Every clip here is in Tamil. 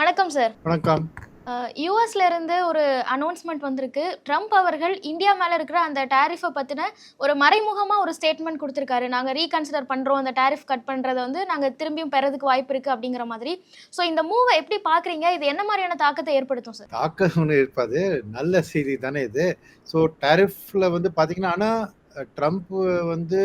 வணக்கம் சார் வணக்கம். யூஎஸ்ல இருந்து ஒரு அனௌன்ஸ்மெண்ட் வந்திருக்கு. ட்ரம்ப் அவர்கள் இந்தியா மேல இருக்கிற அந்த டேரிஃபை பத்தின ஒரு மறைமுகமா ஒரு ஸ்டேட்மெண்ட் கொடுத்திருக்காரு. நாங்க ரீகன்சிடர் பண்றோம். அந்த டேரிஃப் கட் பண்றதை வந்து நாங்க திரும்பியும் பெறதுக்கு வாய்ப்பு இருக்கு அப்படிங்கிற மாதிரி. ஸோ இந்த மூவை எப்படி பாக்குறீங்க? இது என்ன மாதிரியான தாக்கத்தை ஏற்படுத்தும் சார் தாக்கம் ஒன்று இருப்பது நல்ல செய்தி தானே இது. ஸோ டேரிஃப்ல வந்து பார்த்தீங்கன்னா ஆனால் ட்ரம்ப் வந்து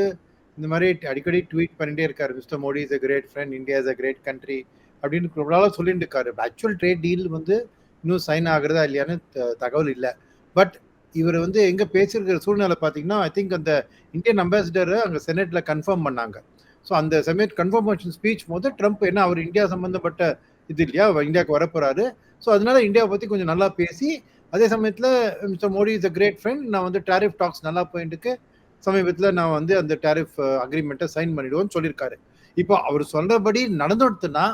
இந்த மாதிரி அடிக்கடி ட்வீட் பண்ணிட்டே இருக்காரு mister Modi is a great friend India is a great country அப்படின்னு ரொம்ப சொல்லிட்டு இருக்காரு. ஆக்சுவல் ட்ரேட் டீல் வந்து இன்னும் சைன் ஆகுறதா இல்லையான்னு தகவல் இல்லை. பட் இவர் வந்து எங்கே பேசியிருக்கிற சூழ்நிலை பார்த்தீங்கன்னா ஐ திங்க் அந்த இந்தியன் அம்பாசிடர் அங்கே செனட்ல கன்ஃபார்ம் பண்ணாங்க. ஸோ அந்த செனட் கன்ஃபர்மேஷன் ஸ்பீச் போது ட்ரம்ப் என்ன அவர் இந்தியா சம்பந்தப்பட்ட இது இல்லையா? இந்தியாவுக்கு வரப்போறாரு. ஸோ அதனால இந்தியாவை பற்றி கொஞ்சம் நல்லா பேசி அதே சமயத்தில் mister Modi is a great friend நான் வந்து டேரிஃப் டாக்ஸ் நல்லா போயிட்டுக்கு சமீபத்தில் நான் வந்து அந்த டேரிஃப் அக்ரிமெண்ட்டை சைன் பண்ணிடுவோம்னு சொல்லியிருக்காரு. இப்போ அவர் சொல்றபடி நடந்துடுத்துனா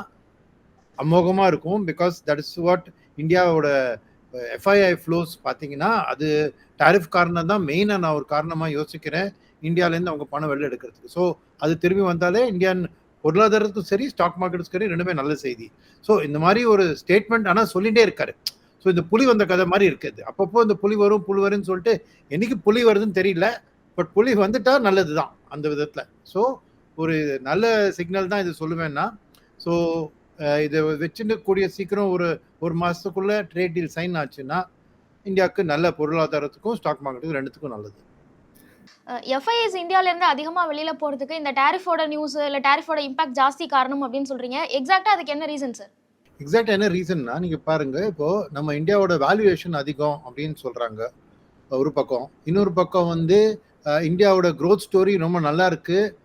அமோகமாக இருக்கும். பிகாஸ் தட் இஸ் வாட் இந்தியாவோட எஃப்ஐஐ ஃப்ளோஸ் பார்த்தீங்கன்னா அது டாரிஃப் காரணம் தான் மெயினாக நான் ஒரு காரணமாக யோசிக்கிறேன். இந்தியாவிலேருந்து அவங்க பணம் வெளில எடுக்கிறதுக்கு. ஸோ அது திரும்பி வந்தாலே இந்தியன் பொருளாதாரத்துக்கும் சரி ஸ்டாக் மார்க்கெட்டுக்கும் சரி ரெண்டுமே நல்ல செய்தி. ஸோ இந்த மாதிரி ஒரு ஸ்டேட்மெண்ட் ஆனால் சொல்லிகிட்டே இருக்காரு. ஸோ இந்த புலி வந்த கதை மாதிரி இருக்குது அப்பப்போ இந்த புலி வரும் புலி வரும்னு சொல்லிட்டு என்னைக்கு புலி வருதுன்னு தெரியல. பட் புலி வந்துட்டா நல்லது தான் அந்த விதத்தில். ஸோ ஒரு நல்ல சிக்னல் தான் இது சொல்லுவேன்னா. ஸோ இதை வச்சுட்டு கூடிய சீக்கிரம் ஒரு ஒரு மாதத்துக்குள்ள ட்ரேட் டீல் சைன் ஆச்சுன்னா இந்தியாவுக்கு நல்ல பொருளாதாரத்துக்கும் ஸ்டாக் மார்க்கெட்டுக்கும் ரெண்டுத்துக்கும் நல்லது. எஃப்ஐஎஸ் இந்தியால இருந்து அதிகமா வெளியில போறதுக்கு இந்த டேரிஃபோட நியூஸ் இல்ல டேரிஃபோட இம்பாக்ட் ஜாஸ்தி காரணம் அப்படின்னு சொல்றீங்க. எக்ஸாக்ட்டா அதுக்கு என்ன ரீசன் சார் எக்ஸாக்ட் என்ன ரீசன்னா நீங்க பாருங்க இப்போ நம்ம இந்தியாவோட வேல்யூவேஷன் அதிகம் அப்படின்னு சொல்றாங்க ஒரு பக்கம். இன்னொரு பக்கம் வந்து இந்தியாவோட growth ஸ்டோரி ரொம்ப நல்லா இருக்கு. அஹ்,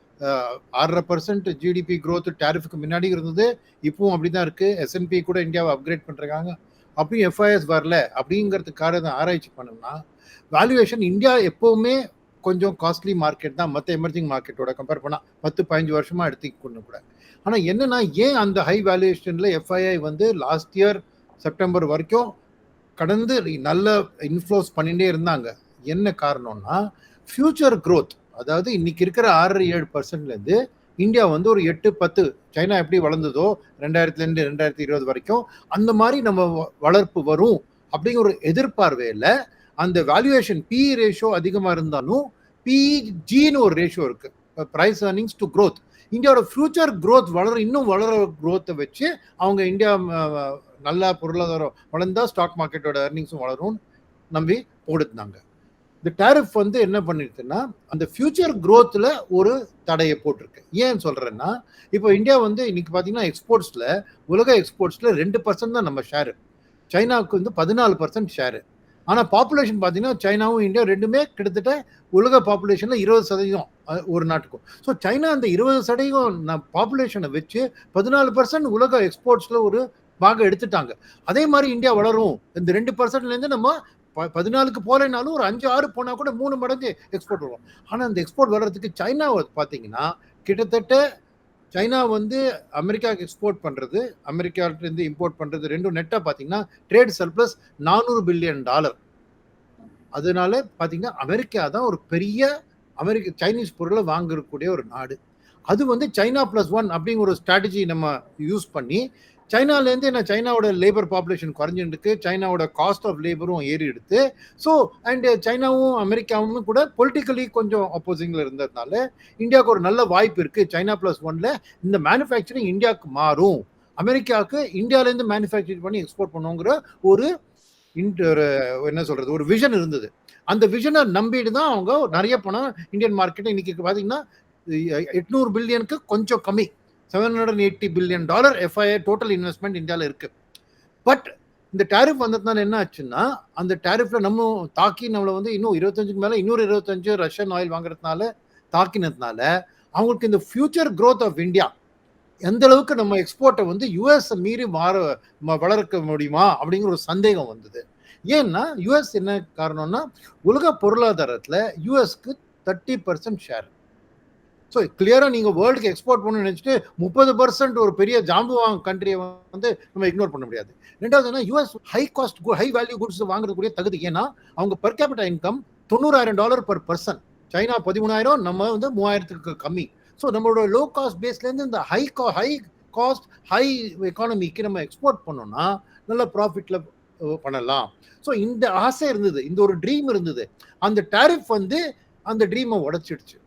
ஆறரை பர்சன்ட் ஜிடிபி க்ரோத் டேரிஃபுக்கு முன்னாடி இருந்தது இப்பவும் அப்படிதான் இருக்குது எஸ்என்பி கூட இந்தியாவை அப்கிரேட் பண்ணுறாங்க அப்படியும் எஃப்ஐஎஸ் வரல அப்படிங்கிறதுக்காக தான் ஆராய்ச்சி பண்ணோம்னா வேல்யூவேஷன் இந்தியா எப்போவுமே கொஞ்சம் காஸ்ட்லி மார்க்கெட் தான். மற்ற எமர்ஜிங் மார்க்கெட்டோட கம்பேர் பண்ணால் பத்து பதினஞ்சு வருஷமாக எடுத்துக்கொண்டு கூட. ஆனால் என்னென்னா ஏன் அந்த ஹை வேல்யூவேஷனில் எஃப்ஐஐ வந்து லாஸ்ட் இயர் செப்டம்பர் வரைக்கும் கடந்து நல்ல இன்ஃப்ளோஸ் பண்ணிகிட்டே இருந்தாங்க? என்ன காரணம்னா ஃப்யூச்சர் க்ரோத் அதாவது இன்னைக்கு இருக்கிற ஆறு ஏழு பர்சன்ட்லேருந்து இந்தியா வந்து ஒரு எட்டு பத்து சைனா எப்படி வளர்ந்ததோ ரெண்டாயிரத்துலேருந்து ரெண்டாயிரத்தி இருபது வரைக்கும் அந்த மாதிரி நம்ம வ- வளர்ப்பு வரும் அப்படிங்கிற ஒரு எதிர்பார்வையில் அந்த வேல்யூவேஷன் பி ரேஷியோ அதிகமாக இருந்தாலும் பிஜின்னு ஒரு ரேஷியோ இருக்கு. ப்ரைஸ் ஏர்னிங்ஸ் டு க்ரோத் இந்தியாவோட ஃபியூச்சர் க்ரோத் வளர இன்னும் வளர க்ரோத்தை வச்சு அவங்க இந்தியா நல்லா பொருளாதாரம் வளர்ந்தா ஸ்டாக் மார்க்கெட்டோட ஏர்னிங்ஸும் வளரும் நம்பி போடுத்தாங்க. இந்த டேரிஃப் வந்து என்ன பண்ணிருக்குன்னா அந்த ஃபியூச்சர் க்ரோத்தில் ஒரு தடையை போட்டிருக்கு. ஏன் சொல்கிறேன்னா இப்போ இந்தியா வந்து இன்னைக்கு பார்த்தீங்கன்னா எக்ஸ்போர்ட்ஸில் உலக எக்ஸ்போர்ட்ஸில் ரெண்டு பர்சன்ட் தான் நம்ம ஷேரு சைனாவுக்கு வந்து பதினாலு பர்சன்ட் ஷேரு ஆனால் பாப்புலேஷன் பார்த்தீங்கன்னா சைனாவும் இந்தியா ரெண்டுமே கிட்டத்தட்ட உலக பாப்புலேஷனில் இருபது சதவீதம் ஒரு நாட்டுக்கும். ஸோ சைனா அந்த இருபது சதவீதம் பாப்புலேஷனை வச்சு பதினாலு பர்சன்ட் உலக எக்ஸ்போர்ட்ஸில் ஒரு பாகம் எடுத்துட்டாங்க. அதே மாதிரி இந்தியா வளரும். இந்த ரெண்டு பர்சன்ட்லேருந்து நம்ம பதினாலுக்கு போகலைனாலும் ஒரு அஞ்சு ஆறு போனால் கூட மூணு மடங்கு எக்ஸ்போர்ட் வரும். ஆனால் அந்த எக்ஸ்போர்ட் வர்றதுக்கு சைனா பார்த்தீங்கன்னா கிட்டத்தட்ட சைனா வந்து அமெரிக்காவுக்கு எக்ஸ்போர்ட் பண்ணுறது அமெரிக்காவிலேருந்து இம்போர்ட் பண்ணுறது ரெண்டும் நெட்டாக பார்த்தீங்கன்னா ட்ரேட் சர்ப்ளஸ் நானூறு பில்லியன் டாலர் அதனால பார்த்தீங்கன்னா அமெரிக்கா தான் ஒரு பெரிய அமெரிக்க சைனீஸ் பொருளை வாங்கக்கூடிய ஒரு நாடு. அது வந்து சைனா ப்ளஸ் ஒன் அப்படிங்கிற ஒரு ஸ்ட்ராட்டஜி நம்ம யூஸ் பண்ணி சைனாலேருந்து என்ன சைனாவோட லேபர் பாப்புலேஷன் குறைஞ்சிருக்கு சைனாவோட காஸ்ட் ஆஃப் லேபரும் ஏறி எடுத்து ஸோ அண்ட் சைனாவும் அமெரிக்காவும் கூட பொலிட்டிக்கலி கொஞ்சம் அப்போசிங்கில் இருந்ததுனால இந்தியாவுக்கு ஒரு நல்ல வாய்ப்பு இருக்கு. சைனா ப்ளஸ் ஒன்ல இந்த மேனுஃபேக்சரிங் இந்தியாவுக்கு மாறும். அமெரிக்காவுக்கு இந்தியாவிலேருந்து மேனுஃபேக்சரிங் பண்ணி எக்ஸ்போர்ட் பண்ணுங்கிற ஒரு இன்ட் ஒரு என்ன சொல்றது ஒரு விஷன் இருந்தது. அந்த விஷனை நம்பிட்டு தான் அவங்க நிறைய பணம் இந்தியன் மார்க்கெட்டை இன்னைக்கு பார்த்தீங்கன்னா எட்நூறு பில்லியனுக்கு கொஞ்சம் கம்மி. Seven hundred eighty billion dollar FII total investment இந்தியாவில் இருக்கு. பட் இந்த டேரிஃப் வந்ததுனால என்ன ஆச்சுன்னா அந்த டேரிஃப்ல நம்ம தாக்கி நம்மளை வந்து இன்னும் இருபத்தஞ்சுக்கு மேலே இன்னொரு இருபத்தஞ்சு ரஷ்யன் ஆயில் வாங்குறதுனால தாக்கினதுனால அவங்களுக்கு இந்த ஃபியூச்சர் க்ரோத் ஆஃப் இந்தியா எந்த அளவுக்கு நம்ம எக்ஸ்போர்ட்டை வந்து யூஎஸ் மீறி மாற ம- வளர்க்க முடியுமா அப்படிங்கிற ஒரு சந்தேகம் வந்தது. ஏன்னா யுஎஸ் என்ன காரணம்னா உலக பொருளாதாரத்தில் யுஎஸ்க்கு தேர்ட்டி பர்சன்ட் ஷேர் ஸோ கிளியராக நீங்கள் வேர்ல்டுக்கு எக்ஸ்போர்ட் பண்ணணும்னு நினச்சிட்டு முப்பது பர்சன்ட் ஒரு பெரிய ஜாம்புவாங் கண்ட்ரியை வந்து நம்ம இக்னோர் பண்ண முடியாது. ரெண்டாவது என்ன? US high cost high value goods வாங்குறதுக்குரிய தகுதி. ஏன்னா அவங்க பெர் கேபிட்டல் இன்கம் தொண்ணூறாயிரம் டாலர் பர் பர்சன் சைனா பதிமூணாயிரம் நம்ம வந்து மூவாயிரத்துக்கு கம்மி. ஸோ நம்மளோட லோ காஸ்ட் பேஸ்லேருந்து இந்த ஹை கா ஹை காஸ்ட் ஹை எக்கானமிக்கு நம்ம எக்ஸ்போர்ட் பண்ணோம்னா நல்ல ப்ராஃபிட்டில் பண்ணலாம். ஸோ இந்த ஆசை இருந்தது. இந்த ஒரு ட்ரீம் இருந்தது. அந்த டேரிஃப் வந்து அந்த ட்ரீமை உடச்சிடுச்சு.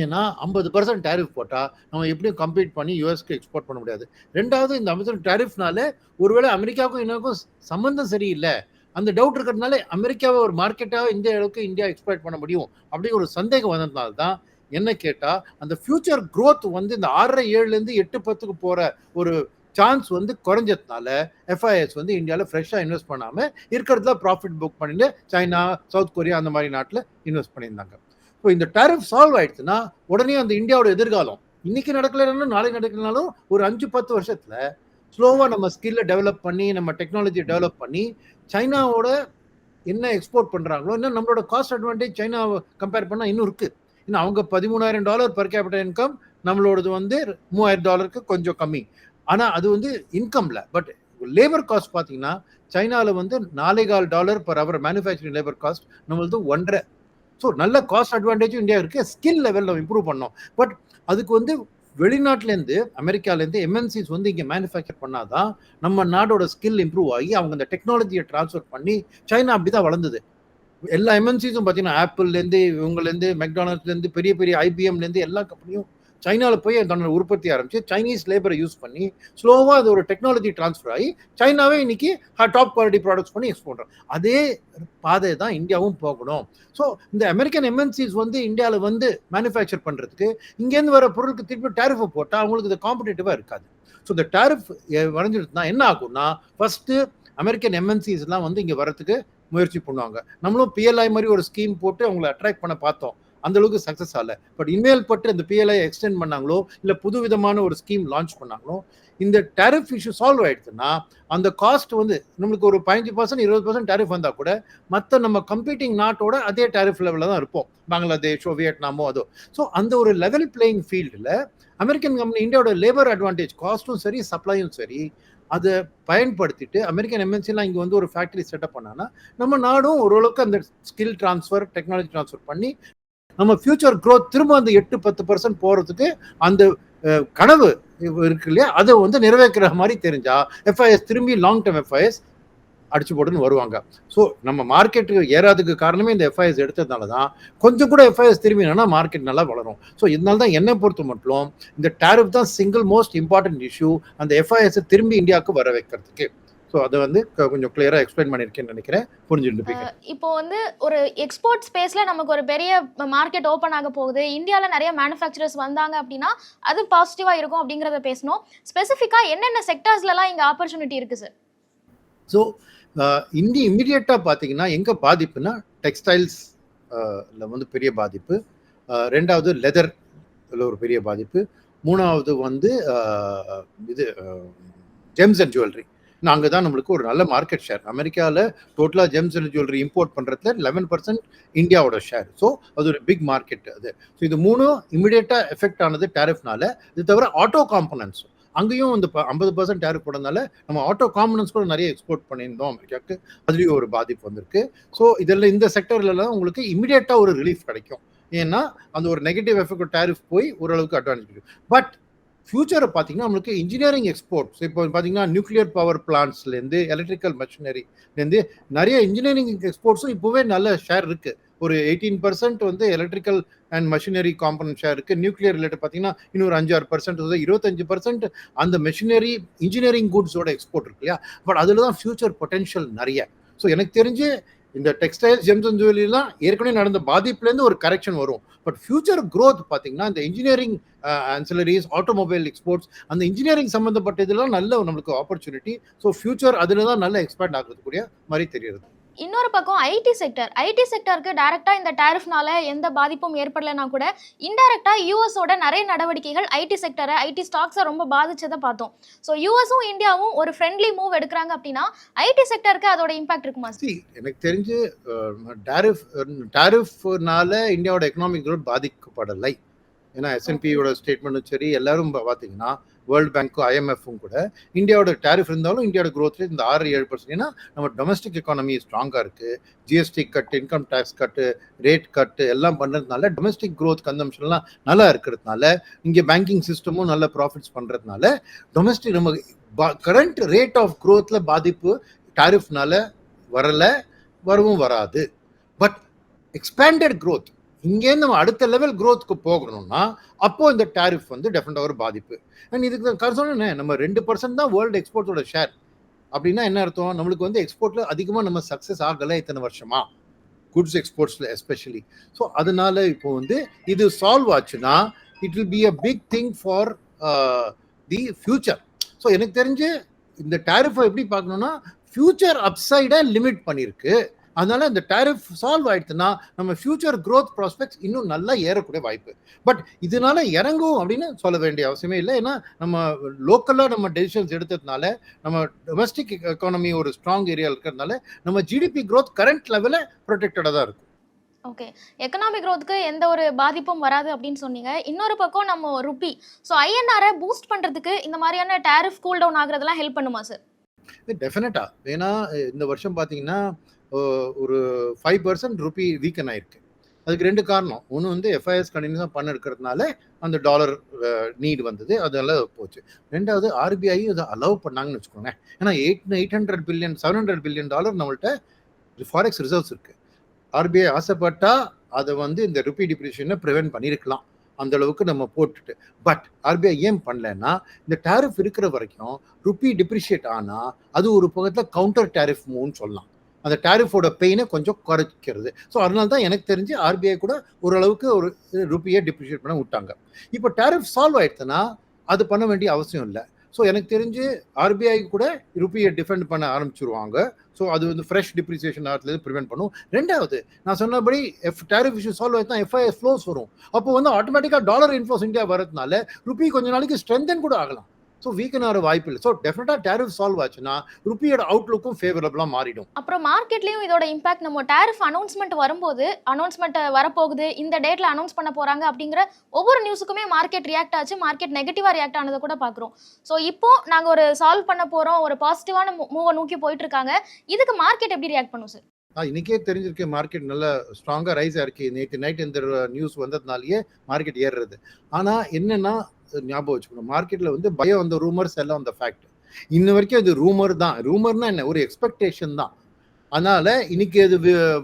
ஏன்னா ஐம்பது பர்சன்ட் டேரிஃப் போட்டால் நம்ம எப்படியும் கம்ப்ளீட் பண்ணி யூஎஸ்க்கு எக்ஸ்போர்ட் பண்ண முடியாது. ரெண்டாவது இந்த ஐம்பது டேரிஃப்னால ஒருவேளை அமெரிக்காவுக்கும் இன்னும் சம்மந்தம் சரியில்லை. அந்த டவுட் இருக்கிறதுனால அமெரிக்காவை ஒரு மார்க்கெட்டாக இந்த அளவுக்கு இந்தியா எக்ஸ்போர்ட் பண்ண முடியும் அப்படிங்கிற ஒரு சந்தேகம் வந்ததுனால தான் என்ன கேட்டால் அந்த ஃபியூச்சர் க்ரோத் வந்து இந்த ஆறரை ஏழுலேருந்து எட்டு பத்துக்கு போகிற ஒரு சான்ஸ் வந்து குறைஞ்சதுனால எஃப்ஐஎஸ் வந்து இந்தியாவில் ஃப்ரெஷ்ஷாக இன்வெஸ்ட் பண்ணாமல் இருக்கிறதுல ப்ராஃபிட் புக் பண்ணிட்டு சைனா சவுத் கொரியா அந்த மாதிரி நாட்டில் இன்வெஸ்ட் பண்ணியிருந்தாங்க. இப்போ இந்த டேரிஃப் சால்வ் ஆயிடுச்சுன்னா உடனே அந்த இந்தியாவோட எதிர்காலம். இன்னைக்கு நடக்கலைன்னாலும் நாளைக்கு நடக்கலனாலும் ஒரு அஞ்சு பத்து வருஷத்துல ஸ்லோவாக நம்ம ஸ்கில்லை டெவலப் பண்ணி நம்ம டெக்னாலஜி டெவலப் பண்ணி சைனாவோட என்ன எக்ஸ்போர்ட் பண்ணுறாங்களோ இன்னும் நம்மளோட காஸ்ட் அட்வான்டேஜ் சைனாவை கம்பேர் பண்ணால் இன்னும் இருக்கு. ஏன்னா அவங்க பதிமூணாயிரம் டாலர் பர் கேபிட்டல் இன்கம் நம்மளோடது வந்து மூவாயிரம் டாலருக்கு கொஞ்சம் கம்மி. ஆனால் அது வந்து இன்கம்ல பட் லேபர் காஸ்ட் பார்த்தீங்கன்னா சைனாவில் வந்து நாலே கால் dollar per hour manufacturing labour cost நம்மளது ஒன்றரை. ஸோ நல்ல காஸ்ட் அட்வான்டேஜும் இந்தியா இருக்குது ஸ்கில் லெவலில் நம்ம இம்ப்ரூவ் பண்ணோம். பட் அதுக்கு வந்து வெளிநாட்டிலேருந்து அமெரிக்காலேருந்து எம்என்சிஸ் வந்து இங்கே மேனுஃபேக்சர் பண்ணாதான் நம்ம நாடோட ஸ்கில் இம்ப்ரூவ் ஆகி அவங்க அந்த டெக்னாலஜியை ட்ரான்ஸ்ஃபர் பண்ணி சைனா அப்படி தான் வளர்ந்தது. எல்லா எம்என்சிஸும் பார்த்தீங்கன்னா ஆப்பிள்லேருந்து இவங்கலேருந்து மெக்டானல்ஸ்லேருந்து பெரிய பெரிய ஐபிஎம்லேருந்து எல்லா கம்பெனியும் சைனாவில் போய் தன்னோட உற்பத்தி ஆரம்பிச்சு சைனீஸ் லேபரை யூஸ் பண்ணி ஸ்லோவாக அது ஒரு டெக்னாலஜி ட்ரான்ஸ்ஃபர் ஆகி சைனாவே இன்னைக்கு டாப் குவாலிட்டி ப்ராடக்ட்ஸ் பண்ணி எக்ஸ்போர்ட் பண்ணுறோம் அதே பாதை தான் இந்தியாவும் போகணும். ஸோ இந்த அமெரிக்கன் எம்என்சிஸ் வந்து இந்தியாவில் வந்து மேனுஃபேக்சர் பண்ணுறதுக்கு இங்கேருந்து வர பொருளுக்கு திருப்பி டேரிஃபை போட்டால் அவங்களுக்கு இது காம்படேட்டிவாக இருக்காது. ஸோ இந்த டேரிஃப் வரைஞ்சிருச்சுன்னா என்ன ஆகும்னா ஃபர்ஸ்ட்டு அமெரிக்கன் எம்என்சிஸ்லாம் வந்து இங்கே வரத்துக்கு முயற்சி பண்ணுவாங்க. நம்மளும் பிஎல்ஐ மாதிரி ஒரு ஸ்கீம் போட்டு அவங்கள அட்ராக்ட் பண்ண பார்த்தோம். அந்த அளவுக்கு சக்ஸஸ் ஆகல. பட் இனிமேல் பட்டு இந்த பிஎல்ஐ எக்ஸ்டெண்ட் பண்ணாங்களோ இல்லை புது விதமான ஒரு ஸ்கீம் லான்ச் பண்ணாங்களோ இந்த டேரிஃப் இஷ்யூ சால்வ் ஆயிடுச்சுன்னா அந்த காஸ்ட் வந்து நம்மளுக்கு ஒரு பதினஞ்சு பர்சன்ட் இருபது பர்சன்ட் டேரிஃப் வந்தால் கூட மற்ற நம்ம கம்பீட்டிங் நாட்டோட அதே டேரிஃப் லெவலில் தான் இருப்போம். பங்களாதேஷோ வியட்நாமோ அதோ. ஸோ அந்த ஒரு லெவல் பிளேயிங் ஃபீல்டில் அமெரிக்கன் கம்பெனி இந்தியாவோட லேபர் அட்வான்டேஜ் காஸ்ட்டும் சரி சப்ளையும் சரி அதை பயன்படுத்திட்டு அமெரிக்கன் எம்என்சிலாம் இங்கே வந்து ஒரு ஃபேக்டரி செட்டப் பண்ணான்னா நம்ம நாடும் ஓரளவுக்கு அந்த ஸ்கில் ட்ரான்ஸ்ஃபர் டெக்னாலஜி ட்ரான்ஸ்ஃபர் பண்ணி நம்ம ஃபியூச்சர் க்ரோத் திரும்ப அந்த எட்டு பத்து பர்சன்ட் போகிறதுக்கு அந்த கனவு இருக்கு இல்லையா? அதை வந்து நிறைவேற்றுற மாதிரி தெரிஞ்சா எஃப்ஐஎஸ் திரும்பி லாங் டேர்ம் எஃப்ஐஎஸ் அடிச்சு போட்டுன்னு வருவாங்க. ஸோ நம்ம மார்க்கெட்டுக்கு ஏறாதுக்கு காரணமே இந்த எஃப்ஐஎஸ் எடுத்ததுனால தான் கொஞ்சம் கூட எஃப்ஐஎஸ் திரும்பினா மார்க்கெட் நல்லா வளரும். ஸோ இதனால தான் என்னை பொறுத்த மட்டும் இந்த டேரிஃப் தான் சிங்கிள் மோஸ்ட் இம்பார்ட்டன்ட் இஷ்யூ அந்த எஃப்ஐஎஸ் திரும்பி இந்தியாவுக்கு வர வைக்கிறதுக்கு. ஸோ அதை வந்து கொஞ்சம் கிளியராக எக்ஸ்பிளைன் பண்ணியிருக்கேன்னு நினைக்கிறேன். புரிஞ்சுட்டு இப்போ வந்து ஒரு எக்ஸ்போர்ட் ஸ்பேஸ்ல நமக்கு ஒரு பெரிய மார்க்கெட் ஓப்பன் ஆக போகுது. இந்தியால நிறைய மேனுஃபேக்சரர்ஸ் வந்தாங்க அப்படின்னா அது பாசிட்டிவா இருக்கும் அப்படிங்கறத பேசணும். ஸ்பெசிஃபிக்கா என்னென்ன செக்டர்ஸ்லலாம் இங்க ஆப்பர்ச்சுனிட்டி இருக்கு சார் ஸோ இந்தி இம்மிடியட்டாக பார்த்தீங்கன்னா எங்கே பாதிப்புனா டெக்ஸ்டைல்ஸ் வந்து பெரிய பாதிப்பு. ரெண்டாவது லெதர் ஒரு பெரிய பாதிப்பு. மூணாவது வந்து இது ஜெம்ஸ் அண்ட் ஜுவல்லரி அங்கே தான் நம்மளுக்கு ஒரு நல்ல மார்க்கெட் ஷேர் அமெரிக்காவில் டோட்டலாக ஜெம்ஸ் அண்ட் ஜுவல்லரி இம்போர்ட் பண்ணுறதுல லெவன் பர்சன்ட் இந்தியாவோட ஷேர் ஸோ அது ஒரு பிக் மார்க்கெட் அது. ஸோ இது மூணும் இமிடியேட்டாக எஃபெக்ட் ஆனது டேரிஃப்னால இது தவிர ஆட்டோ காம்பனன்ஸ் அங்கேயும் இந்த ஐம்பது பர்சன்ட் டேரிஃப் போடுறதுனால நம்ம ஆட்டோ காம்பனன்ஸ் கூட நிறைய எக்ஸ்போர்ட் பண்ணியிருந்தோம் அமெரிக்காவுக்கு. அதுலேயும் ஒரு பாதிப்பு வந்திருக்கு. ஸோ இதில் இந்த செக்டர்லலாம் உங்களுக்கு இமிடியேட்டாக ஒரு ரிலீஃப் கிடைக்கும். ஏன்னா அந்த ஒரு நெகட்டிவ் எஃபெக்ட் டேரிஃப் போய் ஓரளவுக்கு அட்வான்டேஜ் கிடைக்கும். பட் ஃபியூச்சரை பார்த்தீங்கன்னா நம்மளுக்கு இன்ஜினியரிங் எக்ஸ்போர்ட்ஸ் இப்போ பார்த்தீங்கன்னா நியூக்ளியர் பவர் பிளான்ட்ஸ்லேருந்து எலக்ட்ரிக்கல் மெஷினரிலேருந்து நிறைய இன்ஜினியரிங் எக்ஸ்போர்ட்ஸும் இப்போவே நல்ல ஷேர் இருக்குது ஒரு எயிட்டீன் பர்சன்ட் வந்து electrical and machinery component share இருக்குது நியூக்ளியர் ரிலேட்டட் பார்த்தீங்கன்னா இன்னொரு அஞ்சாறு பர்சன்ட் இருபத்தஞ்சு பர்சன்ட் அந்த மெஷினரி இன்ஜினியரிங் குட்ஸோட எக்ஸ்போர்ட் இருக்கு இல்லையா? பட் அதில் தான் ஃபியூச்சர் பொட்டென்ஷியல் நிறைய. ஸோ எனக்கு தெரிஞ்சு இந்த டெக்ஸ்டைல் ஜெம்ஸ் அண்ட் ஜுவல்லரிலாம் ஏற்கனவே நடந்த பாதிப்புலேருந்து ஒரு கரெக்ஷன் வரும். பட் ஃபியூச்சர் க்ரோத் பார்த்தீங்கன்னா இந்த இன்ஜினியரிங் ஆன்சிலரிஸ் ஆட்டோமொபைல் எக்ஸ்போர்ட்ஸ் அந்த இன்ஜினியரிங் சம்மந்தப்பட்ட இதெல்லாம் நல்ல நம்மளுக்கு ஆப்பர்ச்சுனிட்டி ஸோ ஃபியூச்சர் அதில் தான் நல்ல எக்ஸ்பேண்ட் ஆகிறதுக்குரிய மாதிரி தெரியுது இன்னொரு பக்கம் ஐடி செக்டர் ஐடி செக்டருக்கு டைரக்டா இந்த டேரிஃப்னால எந்த பாதிப்பும் ஏற்படலைன்னா கூட இன்டைரக்டா யூஎஸோட நிறைய நடவடிக்கைகள் ஐடி செக்டரை ஐடி ஸ்டாக்ஸை ரொம்ப பாதிச்சதை பார்த்தோம். ஸோ யூஎஸும் இந்தியாவும் ஒரு ஃப்ரெண்ட்லி மூவ் எடுக்கிறாங்க அப்படின்னா ஐடி செக்டருக்கு அதோட இம்பாக்ட் இருக்குமா எனக்கு தெரிஞ்சு டேரிஃப் டேரிஃப்னால இந்தியாவோட எக்கனாமிக் பாதிக்கப்படலை. ஏன்னா எஸ்என்பியோட ஸ்டேட்மெண்ட்டும் சரி எல்லாரும் பார்த்தீங்கன்னா வேர்ல்டு பேங்க்கும் ஐஎம்எஃப்பும் கூட இந்தியாவோட டேரிஃப் இருந்தாலும் இந்தியாவோட க்ரோத் ரேட் இந்த ஆறு ஏழு பர்சன்ட் ஏன்னா நம்ம டொமஸ்டிக் எக்கானமி ஸ்ட்ராங்காக இருக்குது GST cut income tax cut rate cut எல்லாம் பண்ணுறதுனால டொமஸ்டிக் க்ரோத் கன்சம்ஷன்லாம் நல்லா இருக்கிறதுனால இங்கே பேங்கிங் சிஸ்டமும் நல்ல ப்ராஃபிட்ஸ் பண்ணுறதுனால டொமஸ்டிக் நம்ம கரண்ட் ரேட் ஆஃப் க்ரோத்தில் பாதிப்பு டாரிஃப்னால வரலை வரவும் வராது. பட் எக்ஸ்பேண்டட் க்ரோத் இங்கேருந்து நம்ம அடுத்த லெவல் க்கு போகணும்னா அப்போ இந்த டாரிஃப் வந்து டெஃபினட்டாக ஒரு பாதிப்பு. அண்ட் இதுக்கு நான் சொன்னேன் நம்ம ரெண்டு பர்சன்ட் தான் வேர்ல்டு எக்ஸ்போர்ட்டோட ஷேர் அப்படின்னா என்ன அர்த்தம்? நம்மளுக்கு வந்து எக்ஸ்போர்ட்ல அதிகமாக நம்ம சக்ஸஸ் ஆகலை இத்தனை வருஷமா. குட்ஸ் எக்ஸ்போர்ட்ஸ்ல எஸ்பெஷலி ஸோ அதனால இப்போ வந்து இது சால்வ் ஆச்சுன்னா it will be a big thing for the future so எனக்கு தெரிஞ்சு இந்த டேரிஃபை எப்படி பார்க்கணும்னா ஃபியூச்சர் அப்சைடை லிமிட் பண்ணியிருக்கு. அதனால இந்த டேரிஃப் சால்வ் ஆயிடுச்சுன்னா நம்ம ஃபியூச்சர் growth ப்ராஸ்பெக்ட்ஸ் இன்னும் நல்லா ஏறக்கூடிய வாய்ப்பு. பட் இதனால இறங்கும் அப்படின்னு சொல்ல வேண்டிய அவசியமே இல்லை. ஏன்னா நம்ம லோக்கலாக நம்ம டெசிஷன்ஸ் எடுத்ததுனால நம்ம டொமஸ்டிக் எக்கானமி ஒரு ஸ்ட்ராங் ஏரியா இருக்கிறதுனால நம்ம ஜிடிபி growth கரண்ட் லெவலில் ப்ரொடெக்டடாக தான் இருக்கும். ஓகே எக்கனாமிக் growthக்கு எந்த ஒரு பாதிப்பும் வராது அப்படின்னு சொன்னீங்க. இன்னொரு பக்கம் நம்ம ருப்பி ஸோ ஐஎன்ஆரை பூஸ்ட் பண்ணுறதுக்கு இந்த மாதிரியான டேரிஃப் கூல் டவுன் ஆகுறதெல்லாம் ஹெல்ப் பண்ணுமா சார் டெஃபினட்டா ஏன்னா இந்த வருஷம் பார்த்தீங்கன்னா ஒரு ஃபைவ் பர்சன்ட் ருபி வீக்கன் ஆயிருக்கு. அதுக்கு ரெண்டு காரணம். ஒன்று வந்து எஃப்ஐஎஸ் கண்டினியூஸாக பண்ண இருக்கிறதுனால அந்த டாலர் நீட் வந்தது. அதெல்லாம் போச்சு. ரெண்டாவது ஆர்பிஐ அதை அலோவ் பண்ணாங்கன்னு வச்சுக்கோங்க ஏன்னா eight eight hundred billion seven hundred billion dollar நம்மள்ட்ட ஃபாரெக்ஸ் ரிசர்வ்ஸ் இருக்குது ஆர்பிஐ ஆசைப்பட்டா அதை வந்து இந்த ருபி டிப்ரிஷனை ப்ரிவென்ட் பண்ணியிருக்கலாம் அந்த அளவுக்கு நம்ம போட்டுட்டு. பட் ஆர்பிஐ ஏன் பண்ணலன்னா இந்த டேரிஃப் இருக்கிற வரைக்கும் ருப்பி டிப்ரிஷியேட் ஆனால் அது ஒரு பக்கத்தில் கவுண்டர் டேரிஃப் மூவ்னு சொல்லலாம். அந்த டேரிஃபோட பெயினை கொஞ்சம் குறைக்கிறது. ஸோ அதனால தான் எனக்கு தெரிஞ்சு ஆர்பிஐ கூட ஓரளவுக்கு ஒரு ருப்பியை டிப்ரிஷியேட் பண்ண விட்டாங்க. இப்போ டேரிஃப் சால்வ் ஆயிடுச்சுன்னா அது பண்ண வேண்டிய அவசியம் இல்லை. ஸோ எனக்கு தெரிஞ்சு ஆர்பிஐ கூட ருப்பியை டிஃபெண்ட் பண்ண ஆரம்பிச்சிருவாங்க. ஸோ அது வந்து ஃப்ரெஷ் டிப்ரிசியேஷன் ஆகிறதுலேருந்து ப்ரிவென்ட் பண்ணும். ரெண்டாவது நான் சொன்னபடி எஃப் டேரிஃப் இஷ்யூ சால்வ் ஆயிடுச்சுனா எஃப்ஐஎஸ் ஃப்ளோஸ் வரும். அப்போ வந்து ஆட்டோமேட்டிக்காக டாலர் இன்ஃப்ளோஸ் இந்தியா வரதுனால ருப்பி கொஞ்ச நாளைக்கு ஸ்ட்ரென்தன் கூட ஆகலாம். ஸோ வீக்கன் ஆகிற வாய்ப்பு இல்லை. ஸோ டெஃபினட்டாக டேரிஃப் சால்வ் ஆச்சுன்னா ருப்பியோட அவுட்லுக்கும் ஃபேவரபிளாக மாறிடும். அப்புறம் மார்க்கெட்லயும் இதோட இம்பாக்ட் நம்ம டேரிஃப் அனௌன்ஸ்மெண்ட் வரும்போது அனௌன்ஸ்மெண்ட் வரப்போகுது இந்த டேட்ல அனௌன்ஸ் பண்ண போறாங்க அப்படிங்கிற ஒவ்வொரு நியூஸுக்குமே மார்க்கெட் ரியாக்ட் ஆச்சு மார்க்கெட் நெகட்டிவா ரியாக்ட் ஆனதை கூட பாக்குறோம் ஸோ இப்போ நாங்க ஒரு சால்வ் பண்ண போறோம் ஒரு பாசிட்டிவான மூவை நோக்கி போயிட்டு இருக்காங்க. இதுக்கு மார்க்கெட் எப்படி ரியாக்ட் பண்ணும் சார் இன்னைக்கே தெரிஞ்சிருக்கு மார்க்கெட் நல்லா ஸ்ட்ராங்காக ரைஸ் ஆயிருக்கு நேற்று நைட் இந்த நியூஸ் வந்ததுனாலயே மார்க்கெட் ஏறுறது. ஆனால் என்னன்னா ஞாபகம் வச்சுக்கணும். மார்க்கெட்ல வந்து பயம் வந்த ரூமர்ஸ் எல்லாம் அந்த ஃபேக்ட் இன்ன வரைக்கும் இது ரூமர் தான். ரூமர்னா என்ன? ஒரு எக்ஸ்பெக்டேஷன் தான். அதனால இன்னைக்கு அது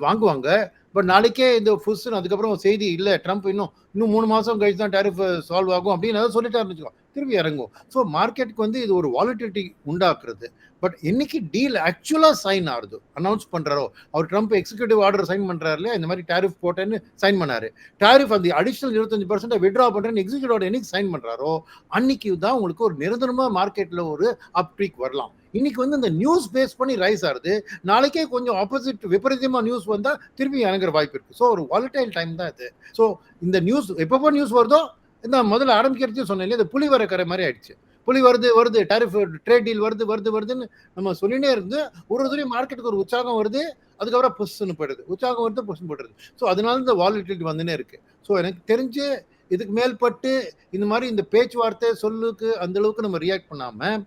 வாங்குவாங்க. பட் நாளைக்கே இந்த ஃபுஸ்ன்னு அதுக்கப்புறம் செய்தி இல்லை. ட்ரம்ப் இன்னும் இன்னும் மூணு மாசம் கழிச்சு தான் டேரிஃப் சால்வ் ஆகும் அப்படின்னு ஏதாவது சொல்லிட்டாருன்னு வச்சுக்கோ. திரும்பி இறங்கும். ஸோ மார்க்கெட்டுக்கு வந்து இது ஒரு வாலிட்டிலிட்டி உண்டாக்குறது. பட் இன்னைக்கு டீல் ஆக்சுவலாக சைன் ஆகுது. அனௌன்ஸ் பண்ணுறாரோ அவர் ட்ரம்ப் எக்ஸிக்யூட்டிவ் ஆர்டர் சைன் பண்ணுறாரு இல்லையா? இந்த மாதிரி டேரிஃப் போட்டேன்னு சைன் பண்ணாரு. டேரிஃப் அந்த அடிஷனல் இருபத்தஞ்சு பர்சன்ட் விட்ரா பண்ணுறேன்னு எக்ஸிக்யூட்டிவ் ஆர்டர் என்னைக்கு சைன் பண்ணுறாரோ அன்னைக்கு தான் உங்களுக்கு ஒரு நிரந்தரமாக மார்க்கெட்டில் ஒரு அப்ட்ரீக் வரலாம். இன்னைக்கு வந்து இந்த நியூஸ் பேஸ் பண்ணி ரைஸ் ஆகுது. நாளைக்கே கொஞ்சம் ஆப்போசிட் விபரீதமாக நியூஸ் வந்தால் திரும்பி இறங்குற வாய்ப்பு இருக்குது ஸோ ஒரு வாலட்டைல் டைம் தான் இது. ஸோ இந்த நியூஸ் எப்பப்போ நியூஸ் வருதோ இந்த முதல்ல ஆரம்பிக்கிறதே சொன்னேன் இல்லையா இந்த புலி வர கரை மாதிரி ஆயிடுச்சு. புலி வருது வருது டரிஃப் ட்ரேட் டீல் வருது வருது வருதுன்னு நம்ம சொல்லினே இருந்து ஒரு துறையும் மார்க்கெட்டுக்கு ஒரு உற்சாகம் வருது அதுக்கப்புறம் பொசிஷன் போயிடுது. உற்சாகம் வருது பொசிஷன் போடுறது ஸோ அதனால இந்த வாலிட்டிலிட்டி வந்துனே இருக்கு. ஸோ எனக்கு தெரிஞ்சு இதுக்கு மேல்பட்டு இந்த மாதிரி இந்த பேச்சுவார்த்தை சொல்லுக்கு அந்த அளவுக்கு நம்ம ரியாக்ட் பண்ணாமல்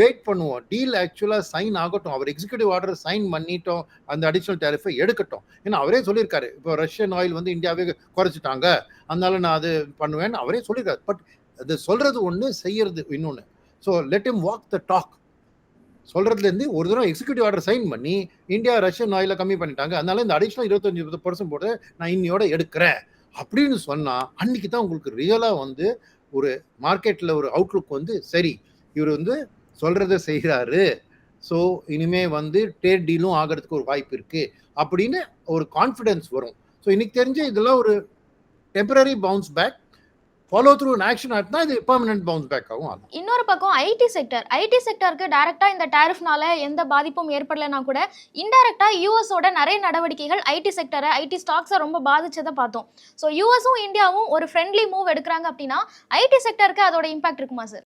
வெயிட் பண்ணுவோம். டீல் ஆக்சுவலாக சைன் ஆகட்டும். அவர் எக்ஸிக்யூட்டிவ் ஆர்டர் சைன் பண்ணிட்டோம். அந்த அடிஷ்னல் டேரிஃபை எடுக்கட்டும். ஏன்னா அவரே சொல்லியிருக்காரு. இப்போ ரஷ்யன் ஆயில் வந்து இந்தியாவே குறைச்சிட்டாங்க. அதனால நான் அது பண்ணுவேன்னு அவரே சொல்லியிருக்காரு. பட் அது சொல்கிறது ஒன்று செய்யறது இன்னொன்று so let him walk the talk சொல்கிறதுலேருந்து ஒரு தடவை எக்ஸிக்யூட்டிவ் ஆர்டர் சைன் பண்ணி இந்தியா ரஷ்யன் ஆயில கம்மி பண்ணிட்டாங்க. அதனால இந்த அடிஷனல் இருபத்தஞ்சு பர்சன்ட் போட்டு நான் இன்னையோட எடுக்கிறேன். அப்படின்னு சொன்னால் அன்னைக்கு தான் உங்களுக்கு ரியலாக வந்து ஒரு மார்க்கெட்டில் ஒரு அவுட்லுக் வந்து சரி. இவர் வந்து சொல்றத செய்கிறாரு ஸோ இனிமே வந்து ட்ரேட் டீலும் ஆகிறதுக்கு ஒரு வாய்ப்பு இருக்கு அப்படின்னு ஒரு கான்ஃபிடென்ஸ் வரும். ஸோ இன்னைக்கு தெரிஞ்ச இதெல்லாம் ஒரு temporary bounce back follow through action ஆட்னா இது பெர்மனன்ட் பவுன்ஸ் பேக் ஆகும் ஆகும் இன்னொரு பக்கம் ஐடி செக்டர் ஐடி செக்டருக்கு டைரக்டா இந்த டேரிஃப்னால எந்த பாதிப்பும் ஏற்படலைனா கூட இன்டைரக்டா யூஎஸோட நிறைய நடவடிக்கைகள் ஐடி செக்டரை ஐடி ஸ்டாக்ஸை ரொம்ப பாதிச்சதை பார்த்தோம். ஸோ யூஎஸும் இந்தியாவும் ஒரு ஃப்ரெண்ட்லி மூவ் எடுக்கிறாங்க அப்படின்னா ஐடி செக்டருக்கு அதோட இம்பாக்ட் இருக்குமா சார்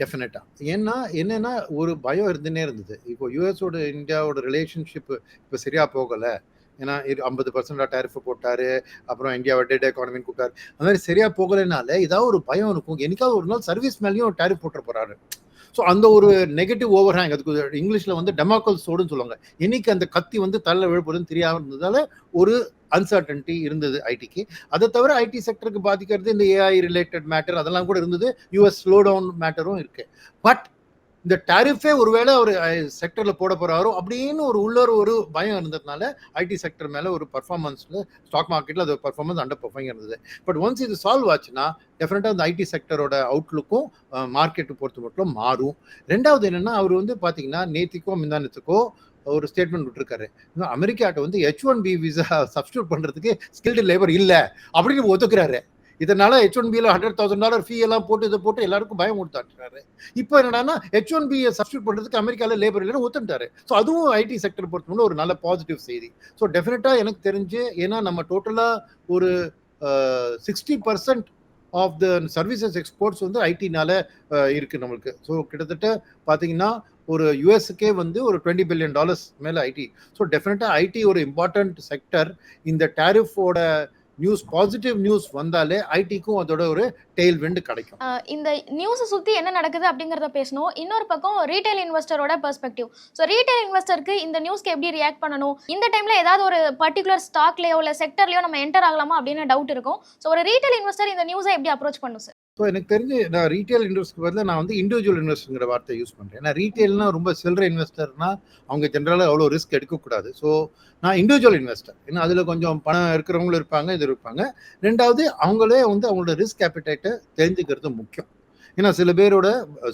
டெஃபினட்டா ஏன்னா என்னன்னா ஒரு பயம் இருந்துனே இருந்தது. இப்போ யூஎஸோட இந்தியாவோட ரிலேஷன்ஷிப் இப்போ சரியா போகலை. ஏன்னா இது ஐம்பது பர்சன்ட் டேரிஃப் போட்டாரு. அப்புறம் இந்தியாவை டேட் எக்கானமின்னு கூப்பிட்டாரு. அந்த மாதிரி சரியா போகலைனால ஏதாவது ஒரு பயம் இருக்கும். என்னைக்காவது ஒரு நாள் சர்வீஸ் மேலேயும் டேரிஃப் போட்டு போறாரு. ஸோ அந்த ஒரு நெகட்டிவ் ஓவர் ஹேங் அதுக்கு இங்கிலீஷில் வந்து டெமோக்கல் சோடுன்னு சொல்லுவாங்க. என்னைக்கு அந்த கத்தி வந்து தள்ள விழுப்புறதுன்னு தெரியாமல் இருந்ததால ஒரு அன்சர்டன்ட்டி இருந்தது ஐடிக்கு அதை தவிர ஐடி செக்டருக்கு பாதிக்கிறது இந்த ஏஐ ரிலேட்டட் மேட்டர் அதெல்லாம் கூட இருந்தது. யூஎஸ் ஸ்லோ டவுன் மேட்டரும் இருக்கு. பட் இந்த டாரிஃபே ஒருவேளை அவர் செக்டரில் போட போகிறாரோ அப்படின்னு ஒரு உள்ளூர் ஒரு பயம் இருந்ததுனால ஐடி செக்டர் மேலே ஒரு பர்ஃபார்மன்ஸில் ஸ்டாக் மார்க்கெட்டில் அது பர்ஃபார்மன்ஸ் அண்டர் பர்ஃபார்மிங் இருந்தது. பட் ஒன்ஸ் இது சால்வ் ஆச்சுன்னா டெஃபினட்டாக அந்த ஐடி செக்டரோட அவுட்லுக்கும் மார்க்கெட்டு பொறுத்த மட்டும் மாறும். ரெண்டாவது என்னென்னா அவர் வந்து பார்த்தீங்கன்னா நேத்திக்கோ மிந்தானத்துக்கோ ஒரு ஸ்டேட்மெண்ட் விட்டுருக்காரு. அமெரிக்காட்ட வந்து H one B visa substitute பண்ணுறதுக்கு ஸ்கில்டு லேபர் இல்லை அப்படின்னு ஒத்துக்கிறாரு. இதனால ஹெச் ஒன் பியில் ஹண்ட்ரட் தௌசண்ட் டாலர் ஃபீ எல்லாம் போட்டு இதை போட்டு எல்லாருக்கும் பயம் கொடுத்தாட்டுறாரு இப்போ என்னன்னா ஹெச் ஒன் பியை சப்ஸ்டியூட் பண்ணுறதுக்கு அமெரிக்காவில் லேபர் இல்லைன்னு ஒத்துட்டாரு ஸோ அதுவும் ஐடி செக்டர் பொறுத்தவரை ஒரு நல்ல பாசிட்டிவ் செய்தி. ஸோ டெஃபினட்டாக எனக்கு தெரிஞ்சு ஏன்னா நம்ம டோட்டலாக ஒரு sixty percent of the services exports வந்து ஐடினால இருக்கு நம்மளுக்கு. ஸோ கிட்டத்தட்ட பார்த்தீங்கன்னா ஒரு யூஎஸ்க்கே வந்து ஒரு டுவெண்ட்டி பில்லியன் டாலர்ஸ் மேலே ஐடி ஸோ டெஃபினட்டாக ஐடி ஒரு இம்பார்ட்டன்ட் செக்டர் இந்த டேரிஃபோட நியூஸ் பாசிட்டிவ் நியூஸ் வந்தாலே ஐடிக்கும் அதோட ஒரு டெய்ல் விண்டு கிடைக்கும் இந்த நியூஸை சுற்றி என்ன நடக்குது அப்படிங்கிறத பேசணும். இன்னொரு பக்கம் ரீட்டைல் இன்வெஸ்டரோட பெர்ஸ்பெக்டிவ் ஸோ ரீட்டைல் இன்வெஸ்டருக்கு இந்த நியூஸ்க்கு எப்படி ரியாக்ட் பண்ணணும்? இந்த டைமில் ஏதாவது ஒரு பர்டிகுலர் ஸ்டாக்லேயோ இல்லை செக்டர்லையோ நம்ம என்டர் ஆகலாமா அப்படின்னு டவுட் இருக்கும். ஸோ ஒரு ரீட்டைல் இன்வெஸ்டர் இந்த நியூஸை எப்படி அப்ரோச் பண்ணும் சார் ஸோ எனக்கு தெரிஞ்சு நான் ரீட்டைல் இன்வெஸ்ட்க்கு பதில் நான் வந்து இண்டிவிஜுவல் இன்வெஸ்ட்ங்கிற வார்த்தை யூஸ் பண்ணுறேன் ஏன்னா ரீட்டைல்னா ரொம்ப சில்லற இன்வெஸ்டர்னா அவங்க ஜென்ரலாக அவ்வளோ ரிஸ்க் எடுக்கக்கூடாது. ஸோ நான் இண்டிவிஜுவல் இன்வெஸ்டர் ஏன்னா அதில் கொஞ்சம் பணம் இருக்கிறவங்களும் இருப்பாங்க இது இருப்பாங்க. ரெண்டாவது அவங்களே வந்து அவங்களோட ரிஸ்க் கேபிட்டேட்டை தெரிஞ்சுக்கிறது முக்கியம். ஏன்னா சில பேரோட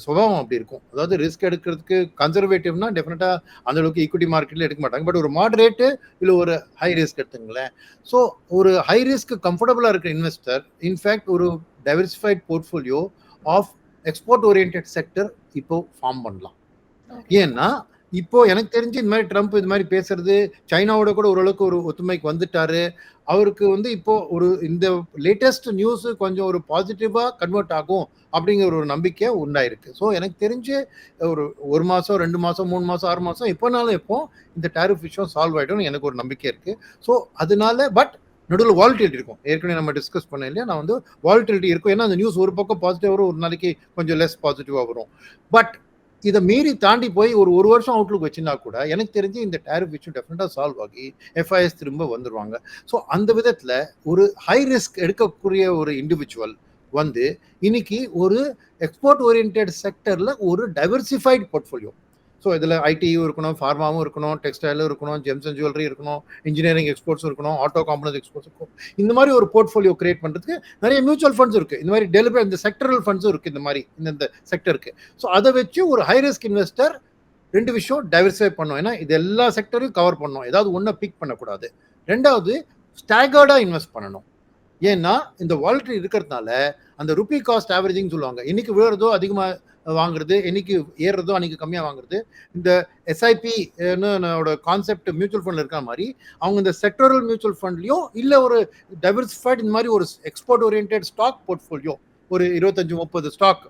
சுபாவம் அப்படி இருக்கும். அதாவது ரிஸ்க் எடுக்கிறதுக்கு கன்சர்வேட்டிவ்னா டெஃபினட்டாக அந்த அளவுக்கு ஈக்விட்டி மார்க்கெட்ல எடுக்க மாட்டாங்க. பட் ஒரு மாடரேட்டு இல்லை ஒரு ஹை ரிஸ்க் எடுத்துங்களேன். ஸோ ஒரு ஹை ரிஸ்க் கம்ஃபர்டபுளாக இருக்கிற இன்வெஸ்டர் இன்ஃபேக்ட் ஒரு diversified portfolio of export orient sector இப்போ ஃபார்ம் பண்ணலாம். ஏன்னா இப்போ எனக்கு தெரிஞ்சு இந்த மாதிரி ட்ரம்ப் இது மாதிரி பேசுறது சைனாவோட கூட ஓரளவுக்கு ஒரு ஒத்துமைக்கு வந்துட்டாரு. அவருக்கு வந்து இப்போ ஒரு இந்த லேட்டஸ்ட் நியூஸ் கொஞ்சம் ஒரு பாசிட்டிவா கன்வெர்ட் ஆகும் அப்படிங்கிற ஒரு நம்பிக்கை உண்டாயிருக்கு. ஸோ எனக்கு தெரிஞ்சு ஒரு ஒரு மாதம் ரெண்டு மாதம் மூணு மாதம் ஆறு மாதம் எப்போனாலும் எப்போ இந்த டேரிஃப் விஷயம் சால்வ் ஆகிடும்னு எனக்கு ஒரு நம்பிக்கை இருக்கு. ஸோ அதனால பட் நடுவில் வாலிட்டிலிட்டி இருக்கும். ஏற்கனவே நம்ம டிஸ்கஸ் பண்ண இல்லையா? நான் வந்து வாலிட்டிலிட்டி இருக்கும். ஏன்னா அந்த நியூஸ் ஒரு பக்கம் பாசிட்டிவ் வரும் ஒரு நாளைக்கு கொஞ்சம் லெஸ் பாசிட்டிவாக வரும். பட் இதை மீறி தாண்டி போய் ஒரு ஒரு வருஷம் அவுட்லுக் வச்சுன்னா கூட எனக்கு தெரிஞ்சு இந்த டேரிஃப் விஷயம் டெஃபினட்டாக சால்வ் ஆகி எஃப்ஐஎஸ் திரும்ப வந்துடுவாங்க ஸோ அந்த விதத்தில் ஒரு ஹை ரிஸ்க் எடுக்கக்கூடிய ஒரு இண்டிவிஜுவல் வந்து இன்னைக்கு ஒரு எக்ஸ்போர்ட் ஓரியன்ட் செக்டரில் ஒரு டைவர்சிஃபைட் போர்ட்ஃபோலியோ ஸோ இதில் ஐடியும் இருக்கணும் ஃபார்மாவும் இருக்கணும் டெக்ஸ்டைலும் இருக்கணும் ஜெம்ஸ் அண்ட் ஜுவல்லரி இருக்கணும் இன்ஜினியரிங் எக்ஸ்போர்ட்ஸ் இருக்கணும் ஆட்டோ காம்பனஸ் எக்ஸ்போர்ட்ஸ் இருக்கும் இந்த மாதிரி ஒரு போர்ட்ஃபோலியோ கிரியேட் பண்ணுறதுக்கு நிறைய மியூச்சுவல் ஃபண்ட்ஸ் இருக்குது இந்த மாதிரி டெலிவரி இந்த செக்டரல் ஃபண்ட்ஸும் இருக்குது இந்த மாதிரி இந்த செக்டருக்கு ஸோ அதை வச்சு ஒரு ஹை ரிஸ்க் இன்வெஸ்டர் ரெண்டு விஷயம் டைவர்சிஃபை பண்ணும். ஏன்னா இது எல்லா செக்டரையும் கவர் பண்ணணும் ஏதாவது ஒன்றை பிக் பண்ணக்கூடாது. ரெண்டாவது ஸ்டாகர்டாக இன்வெஸ்ட் பண்ணணும். ஏன்னா இந்த வாலிட்டி இருக்கிறதுனால அந்த ருபி காஸ்ட் ஆவரேஜிங் சொல்லுவாங்க. இன்னைக்கு விழுறதோ அதிகமாக வாங்குறது என்னைக்கு ஏறுறதோ அன்னைக்கு கம்மியாக வாங்குறது. இந்த எஸ்ஐபி கான்செப்ட் மியூச்சுவல் ஃபண்டில் இருக்கிற மாதிரி அவங்க இந்த செக்டோரல் மியூச்சுவல் ஃபண்ட்லையும் இல்லை ஒரு டைவர்சிஃபைட் இந்த மாதிரி ஒரு எக்ஸ்போர்ட் ஓரியன்ட் ஸ்டாக் போர்ட்ஃபோலியோ ஒரு இருபத்தஞ்சு முப்பது ஸ்டாக்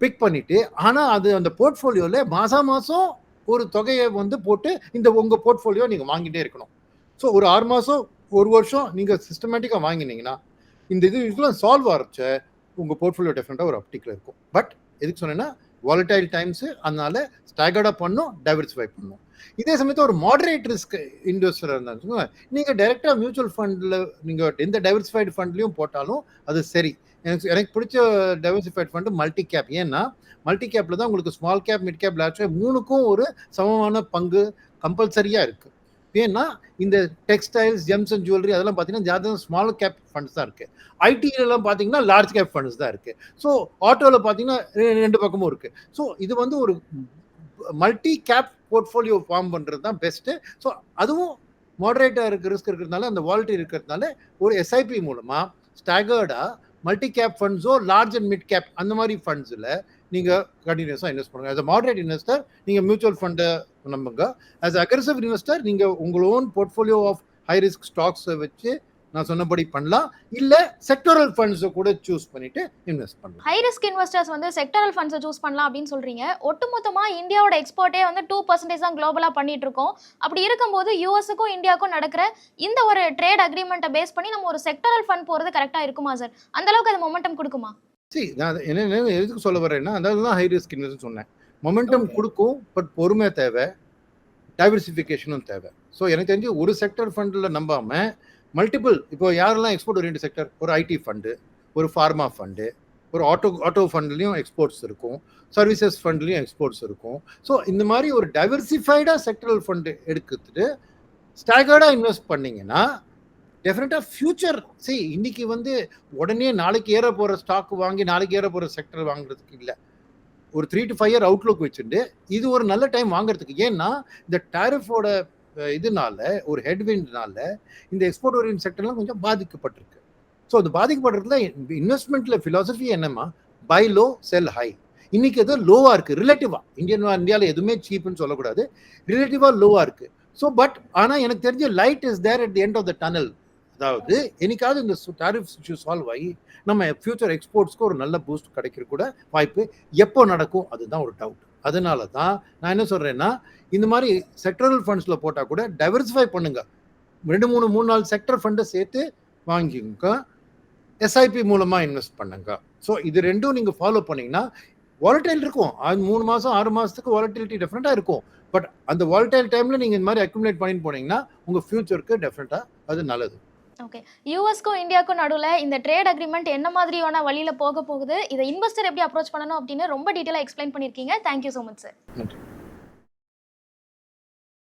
பிக் பண்ணிட்டு ஆனால் அது அந்த போர்ட்ஃபோலியோவில் மாதம் மாதம் ஒரு தொகையை வந்து போட்டு இந்த உங்கள் போர்ட்ஃபோலியோ நீங்கள் வாங்கிட்டே இருக்கணும். ஸோ ஒரு ஆறு மாதம் ஒரு வருஷம் நீங்கள் சிஸ்டமேட்டிக்காக வாங்கினீங்கன்னா இந்த இது இதெல்லாம் சால்வ் ஆரம்பிச்ச உங்கள் போர்ட்ஃபோலியோ டெஃபினட்டாக ஒரு அப்டிக்கில் இருக்கும். பட் எதுக்கு சொன்னேன்னா வாலட்டைல் டைம்ஸு அதனால ஸ்டாகர்டா பண்ணும் டைவர்சிஃபை பண்ணும். இதே சமயத்தில் ஒரு மாடரேட் ரிஸ்க் இன்வெஸ்டர் இருந்தாங்க நீங்கள் டைரெக்டாக மியூச்சுவல் ஃபண்டில் நீங்கள் எந்த டைவர்சிஃபைடு ஃபண்ட்லையும் போட்டாலும் அது சரி. எனக்கு எனக்கு பிடிச்ச டைவர்சிஃபைட் ஃபண்டு மல்டி கேப் ஏன்னா மல்டி கேப்பில் தான் உங்களுக்கு small cap mid cap large cap மூணுக்கும் ஒரு சமமான பங்கு கம்பல்சரியாக இருக்குது ஏன்னா இந்த டெக்ஸ்டைல்ஸ் ஜெம்ஸ் அண்ட் ஜுவல்லரி அதெல்லாம் பார்த்தீங்கன்னா ஜாதகம் ஸ்மால் கேப் ஃபண்ட்ஸ் தான் இருக்குது ஐடியிலலாம் பார்த்தீங்கன்னா லார்ஜ் கேப் ஃபண்ட்ஸ் தான் இருக்குது ஸோ ஆட்டோவில் பார்த்தீங்கன்னா ரெண்டு பக்கமும் இருக்குது ஸோ இது வந்து ஒரு மல்டி கேப் போர்ட்ஃபோலியோ ஃபார்ம் பண்ணுறது தான் பெஸ்ட்டு ஸோ அதுவும் மாடரேட்டாக இருக்க ரிஸ்க் இருக்கிறதுனால அந்த வாலிட்டி இருக்கிறதுனால ஒரு எஸ்ஐபி மூலமாக ஸ்டாகர்டாக மல்டி கேப் ஃபண்ட்ஸோ லார்ஜ் அண்ட் மிட் கேப் அந்த மாதிரி ஃபண்ட்ஸில் நீங்கள் கண்டினியூஸாக இன்வெஸ்ட் பண்ணுங்க. ஆஸ் அ மாடரேட் இன்வெஸ்டர் நீங்கள் மியூச்சுவல் ஃபண்டை நம்புங்க. ஆஸ் அக்ரெசிவ் இன்வெஸ்டர் நீங்கள் உங்கள் own portfolio of high risk ஸ்டாக்ஸை வச்சு நான் சொன்னபடி பண்ணலாம். இல்ல செக்டரல் ஃபண்ட்ஸை கூட சூஸ் பண்ணிட்டு இன்வெஸ்ட் பண்ணலாம். ஹை ரிஸ்க் இன்வெஸ்டர்ஸ் வந்து செக்டரல் ஃபண்ட்ஸை சூஸ் பண்ணலாம் அப்படின்னு சொல்றீங்க. ஒட்டுமொத்தமா இந்தியாவோட எக்ஸ்போர்ட்டே வந்து டூ பர்சன்டேஜ் தான் குளோபலா பண்ணிட்டு இருக்கோம். அப்படி இருக்கும்போது யூஎஸ்க்கும் இந்தியாவுக்கும் நடக்கிற இந்த ஒரு ட்ரேட் அக்ரிமெண்ட்டை பேஸ் பண்ணி நம்ம ஒரு செக்டரல் ஃபண்ட் போறது கரெக்டா இருக்குமா சார் அந்த அளவுக்கு அது மொமெண்டம் கொடுக்குமா? சரி நான் என்ன எதுக்கு சொல்ல வரேன்னா அதாவது தான் ஹை ரிஸ்க் இன்வெஸ்ட் சொன்னேன் மொமெண்டம். கொடுக்கும் பட் பொறுமை தேவை. டைவர்சிஃபிகேஷனும் தேவை. ஸோ எனக்கு தெரிஞ்சு ஒரு செக்டர் ஃபண்டில் நம்பாம மல்டிபிள் இப்போ யாரெல்லாம் எக்ஸ்போர்ட் ஓரியன்ட் செக்டர் ஒரு ஐடி ஃபண்டு ஒரு ஃபார்மா ஃபண்டு ஒரு ஆட்டோ ஆட்டோ ஃபண்ட்லேயும் எக்ஸ்போர்ட்ஸ் இருக்கும். சர்வீசஸ் ஃபண்ட்லேயும் எக்ஸ்போர்ட்ஸ் இருக்கும். ஸோ இந்த மாதிரி ஒரு டைவர்சிஃபைடாக செக்டரல் ஃபண்டு எடுத்துட்டு ஸ்டாகர்டாக இன்வெஸ்ட் பண்ணீங்கன்னா டெஃபினட்டாக ஃபியூச்சர் சரி இன்னைக்கு வந்து உடனே நாளைக்கு ஏற போகிற ஸ்டாக் வாங்கி நாளைக்கு ஏற போகிற செக்டர் வாங்குறதுக்கு இல்லை. ஒரு three to five year outlook வச்சுட்டு இது ஒரு நல்ல டைம் வாங்குறதுக்கு. ஏன்னா இந்த டாரிஃபோட இதனால ஒரு ஹெட்விண்ட்னால இந்த எக்ஸ்போர்ட் ஓரியன் செக்டர்லாம் கொஞ்சம் பாதிக்கப்பட்டிருக்கு. ஸோ அது பாதிக்கப்படுறதுல இன்வெஸ்ட்மெண்ட்ல ஃபிலாசபி என்னமா பை லோ செல் ஹை இன்னைக்கு எதோ லோவா இருக்கு. ரிலேட்டிவா இந்தியன் இந்தியாவில் எதுவுமே சீப்புன்னு சொல்லக்கூடாது. ரிலேட்டிவா லோவா இருக்கு. ஸோ பட் ஆனால் எனக்கு தெரிஞ்ச light is there at the end of the tunnel அதாவது என்னைக்காவது இந்த டாரிஃப் இஷ்யூ சால்வ் ஆகி நம்ம ஃபியூச்சர் எக்ஸ்போர்ட்ஸ்க்கு ஒரு நல்ல பூஸ்ட் கிடைக்கிற கூட வாய்ப்பு எப்போ நடக்கும் அதுதான் ஒரு டவுட் அதனால தான் நான் என்ன சொல்கிறேன்னா இந்த மாதிரி செக்டரல் ஃபண்ட்ஸில் போட்டால் கூட டைவர்சிஃபை பண்ணுங்க. ரெண்டு மூணு மூணு நாலு செக்டர் ஃபண்டை சேர்த்து வாங்கிங்க எஸ்ஐபி மூலமாக இன்வெஸ்ட் பண்ணுங்க. ஸோ இது ரெண்டும் நீங்கள் ஃபாலோ பண்ணீங்கன்னா வாலட்டைல் இருக்கும். அது மூணு மாதம் ஆறு மாதத்துக்கு வாலட்டிலிட்டி டெஃபினட்டாக இருக்கும். பட் அந்த வாலட்டைல் டைமில் நீங்கள் இந்த மாதிரி அக்யூமுலேட் பண்ணிட்டு போனீங்கன்னா உங்கள் ஃப்யூச்சருக்கு டெஃபினட்டாக அது நல்லது. ஓகே யூஎஸ்க்கும் இந்தியாவுக்கும் நடுவில் இந்த ட்ரேட் அக்ரிமெண்ட் என்ன மாதிரியான வழியில் போக போகுது? இதை இன்வெஸ்டர் எப்படி அப்ரோச் பண்ணணும் அப்படின்னு ரொம்ப டீட்டெயிலாக எக்ஸ்பிளைன் பண்ணியிருக்கீங்க. தேங்க்யூ ஸோ மச் சார் நன்றி.